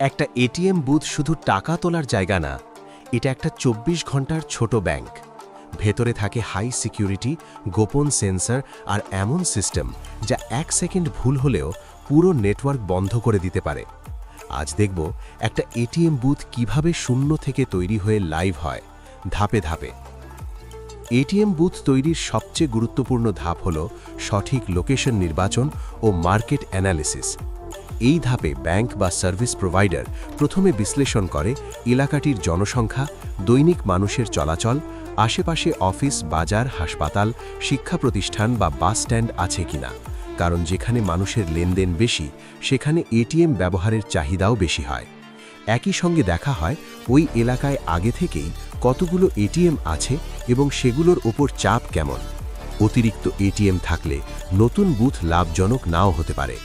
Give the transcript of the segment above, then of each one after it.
একটা ATM booth শুধু টাকা তোলার জায়গা না, এটা একটা চব্বিশ ঘণ্টার ছোট ব্যাংক। ভেতরে থাকে হাই সিকিউরিটি, গোপন সেন্সর আর এমন সিস্টেম যা এক সেকেন্ড ভুল হলেও পুরো নেটওয়ার্ক বন্ধ করে দিতে পারে। আজ দেখব একটা এটিএম বুথ কীভাবে শূন্য থেকে তৈরি হয়ে লাইভ হয়, ধাপে ধাপে। এটিএম বুথ তৈরির সবচেয়ে গুরুত্বপূর্ণ ধাপ হল সঠিক লোকেশন নির্বাচন ও মার্কেট অ্যানালিসিস। এই ধাপে ব্যাংক বা সার্ভিস প্রোভাইডার প্রথমে বিশ্লেষণ করে এলাকাটির জনসংখ্যা, দৈনিক মানুষের চলাচল, আশেপাশে অফিস, বাজার, হাসপাতাল, শিক্ষা প্রতিষ্ঠান বা বাস স্ট্যান্ড আছে কিনা। কারণ যেখানে মানুষের লেনদেন বেশি, সেখানে এটিএম ব্যবহারের চাহিদাও বেশি হয়। একই সঙ্গে দেখা হয়, ওই এলাকায় আগে থেকেই কতগুলো এটিএম আছে এবং সেগুলোর ওপর চাপ কেমন। অতিরিক্ত এটিএম থাকলে নতুন বুথ লাভজনক নাও হতে পারে।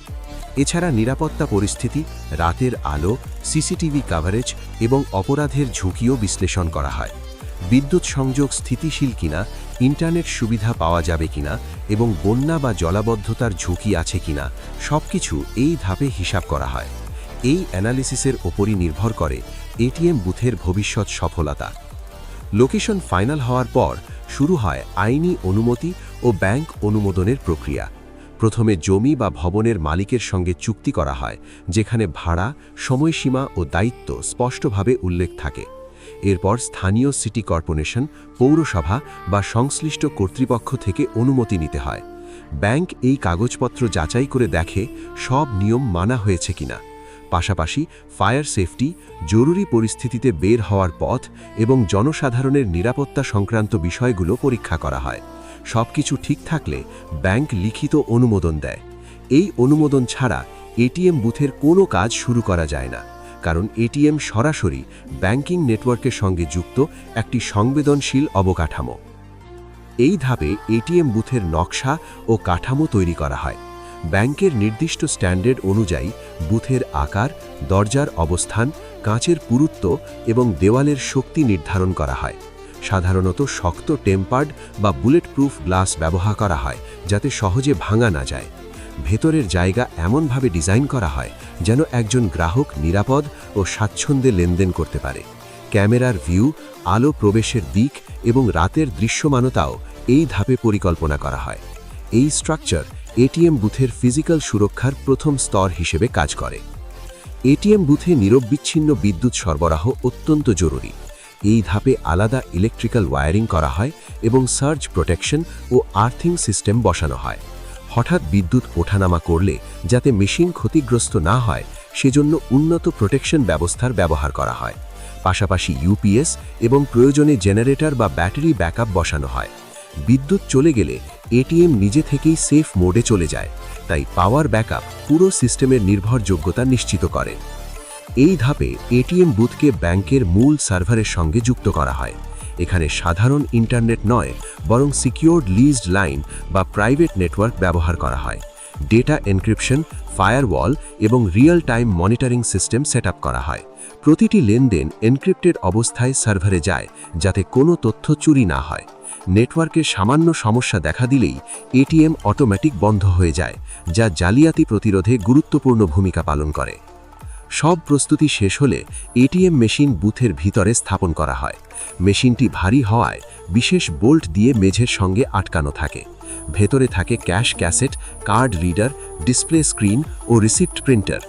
এছাড়া নিরাপত্তা পরিস্থিতি, রাতের আলো, সিসিটিভি কাভারেজ এবং অপরাধের ঝুঁকিও বিশ্লেষণ করা হয়। বিদ্যুৎ সংযোগ স্থিতিশীল কিনা, ইন্টারনেট সুবিধা পাওয়া যাবে কিনা এবং বন্যা বা জলাবদ্ধতার ঝুঁকি আছে কিনা, সবকিছু এই ধাপে হিসাব করা হয়। এই অ্যানালিসিসের ওপরই নির্ভর করে এটিএম বুথের ভবিষ্যৎ সফলতা। লোকেশন ফাইনাল হওয়ার পর শুরু হয় আইনি অনুমতি ও ব্যাংক অনুমোদনের প্রক্রিয়া। প্রথমে জমি বা ভবনের মালিকের সঙ্গে চুক্তি করা হয়, যেখানে ভাড়া, সময়সীমা ও দায়িত্ব স্পষ্টভাবে উল্লেখ থাকে। এরপর স্থানীয় সিটি কর্পোরেশন, পৌরসভা বা সংশ্লিষ্ট কর্তৃপক্ষ থেকে অনুমতি নিতে হয়। ব্যাংক এই কাগজপত্র যাচাই করে দেখে সব নিয়ম মানা হয়েছে কিনা। পাশাপাশি ফায়ার সেফটি, জরুরি পরিস্থিতিতে বের হওয়ার পথ এবং জনসাধারণের নিরাপত্তা সংক্রান্ত বিষয়গুলো পরীক্ষা করা হয়। সবকিছু ঠিক থাকলে ব্যাংক লিখিত অনুমোদন দেয়। এই অনুমোদন ছাড়া এটিএম বুথের কোনো কাজ শুরু করা যায় না, কারণ এটিএম সরাসরি ব্যাংকিং নেটওয়ার্কের সঙ্গে যুক্ত একটি সংবেদনশীল অবকাঠামো। এই ধাপে এটিএম বুথের নকশা ও কাঠামো তৈরি করা হয়। ব্যাংকের নির্দিষ্ট স্ট্যান্ডার্ড অনুযায়ী বুথের আকার, দরজার অবস্থান, কাঁচের পুরুত্ব এবং দেওয়ালের শক্তি নির্ধারণ করা হয়। সাধারণত শক্ত টেম্পার্ড বা বুলেট প্রুফ গ্লাস ব্যবহার করা হয়, যাতে সহজে ভাঙা না যায়। ভেতরের জায়গা এমনভাবে ডিজাইন করা হয়, যেন একজন গ্রাহক নিরাপদ ও স্বাচ্ছন্দ্যে লেনদেন করতে পারে। ক্যামেরার ভিউ, আলো প্রবেশের দিক এবং রাতের দৃশ্যমানতাও এই ধাপে পরিকল্পনা করা হয়। এই স্ট্রাকচার এটিএম বুথের ফিজিক্যাল সুরক্ষার প্রথম স্তর হিসেবে কাজ করে। এটিএম বুথে নিরবিচ্ছিন্ন বিদ্যুৎ সরবরাহ অত্যন্ত জরুরি। এই ধাপে আলাদা ইলেকট্রিক্যাল ওয়ারিং করা হয় এবং সার্জ প্রোটেকশন ও আর্থিং সিস্টেম বসানো হয়। হঠাৎ বিদ্যুৎ ওঠানামা করলে যাতে মেশিন ক্ষতিগ্রস্ত না হয়, সেজন্য উন্নত প্রোটেকশন ব্যবস্থার ব্যবহার করা হয়। পাশাপাশি ইউপিএস এবং প্রয়োজনে জেনারেটর বা ব্যাটারি ব্যাকআপ বসানো হয়। বিদ্যুৎ চলে গেলে এটিএম নিজে থেকেই সেফ মোডে চলে যায়। তাই পাওয়ার ব্যাকআপ পুরো সিস্টেমের নির্ভরযোগ্যতা নিশ্চিত করে। এই ধাপে এটিএম বুথকে ব্যাংকের মূল সার্ভারের সঙ্গে যুক্ত করা হয়। এখানে সাধারণ ইন্টারনেট নয়, বরং সিকিউরড লিজড লাইন বা প্রাইভেট নেটওয়ার্ক ব্যবহার করা হয়। ডেটা এনক্রিপশন, ফায়ারওয়াল এবং real time monitoring system set করা হয়। প্রতিটি লেনদেন এনক্রিপ্টেড অবস্থায় সার্ভারে যায়, যাতে কোনো তথ্য চুরি না হয়। নেটওয়ার্কের সামান্য সমস্যা দেখা দিলেই এটিএম অটোমেটিক বন্ধ হয়ে যায়, যা জালিয়াতি প্রতিরোধে গুরুত্বপূর্ণ ভূমিকা পালন করে। সব প্রস্তুতি শেষ হলে এটিএম মেশিন বুথের ভিতরে স্থাপন করা হয়। মেশিনটি ভারী হওয়ায় বিশেষ বোল্ট দিয়ে মেঝের সঙ্গে আটকানো থাকে। ভেতরে থাকে cash cassette, card reader, display screen ও রিসিপ্ট প্রিন্টার।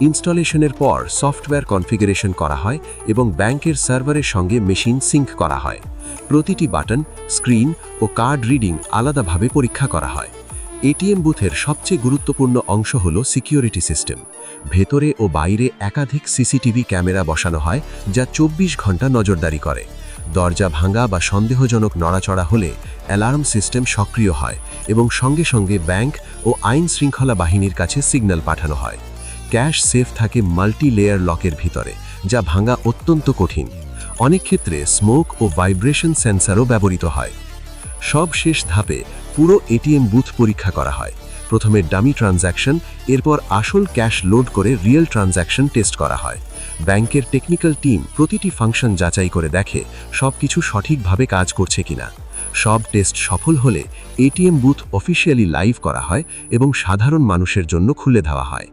ইনস্টলেশনের পর সফটওয়্যার কনফিগারেশন করা হয় এবং ব্যাংকের সার্ভারের সঙ্গে মেশিন সিঙ্ক করা হয়। প্রতিটি বাটন, স্ক্রিন ও কার্ড রিডিং আলাদাভাবে পরীক্ষা করা হয়। এটিএম বুথের সবচেয়ে গুরুত্বপূর্ণ অংশ হল সিকিউরিটি সিস্টেম। ভেতরে ও বাইরে একাধিক সিসিটিভি ক্যামেরা বসানো হয়, যা চব্বিশ ঘণ্টা নজরদারি করে। দরজা ভাঙা বা সন্দেহজনক নড়াচড়া হলে অ্যালার্ম সিস্টেম সক্রিয় হয় এবং সঙ্গে সঙ্গে ব্যাংক ও আইন শৃঙ্খলা বাহিনীর কাছে সিগন্যাল পাঠানো হয়। ক্যাশ সেফ থাকে মাল্টি লেয়ার লকের ভিতরে, যা ভাঙা অত্যন্ত কঠিন। অনেক ক্ষেত্রে স্মোক ও ভাইব্রেশন সেন্সারও ব্যবহৃত হয়। সব শেষ ধাপে পুরো এটিএম বুথ পরীক্ষা করা হয়। প্রথমে ডামি ট্রানজ্যাকশন এরপর আসল ক্যাশ লোড করে রিয়েল ট্রানজ্যাকশন টেস্ট করা হয়। ব্যাংকের টেকনিক্যাল টিম প্রতিটি ফাংশন যাচাই করে দেখে সব কিছু সঠিকভাবে কাজ করছে কিনা। সব টেস্ট সফল হলে এটিএম বুথ অফিসিয়ালি লাইভ করা হয় এবং সাধারণ মানুষের জন্য খুলে দেওয়া হয়।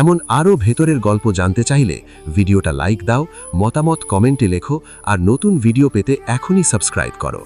এমন আরও ভেতরের গল্প জানতে চাইলে ভিডিওটা লাইক দাও, মতামত কমেন্টে লেখো আর নতুন ভিডিও পেতে এখনই সাবস্ক্রাইব করো।